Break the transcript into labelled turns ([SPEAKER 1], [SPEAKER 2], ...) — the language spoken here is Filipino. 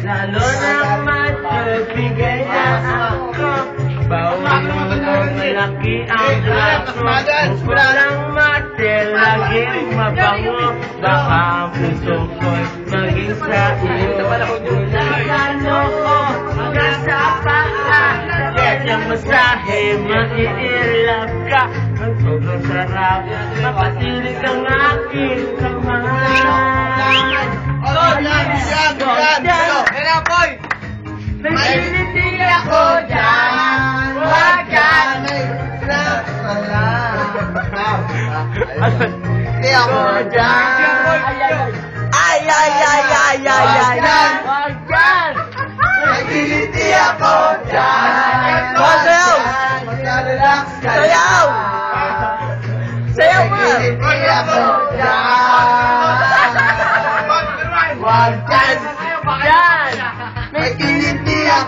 [SPEAKER 1] Lalo na magbibigay na ako. Bawal mo malaki ang laso Walang mate, laging mabango. Baka puso ko'y maging sa iyo. Ano ko, hanggang sa paa Kanyang masahe, maiilap ka. Ang sobrang sarap, mapatilig ang aking ako dyan Wag yan
[SPEAKER 2] Hindi ako dyan.
[SPEAKER 1] Ay, ay, ay, ay, ay, ay, ay Wag yan
[SPEAKER 2] Nagiliti ako dyan.
[SPEAKER 1] Sayaw!
[SPEAKER 2] Magka-relax ka
[SPEAKER 1] Sayaw! Sayaw mo!
[SPEAKER 2] Nagiliti ako dyan. Dyan.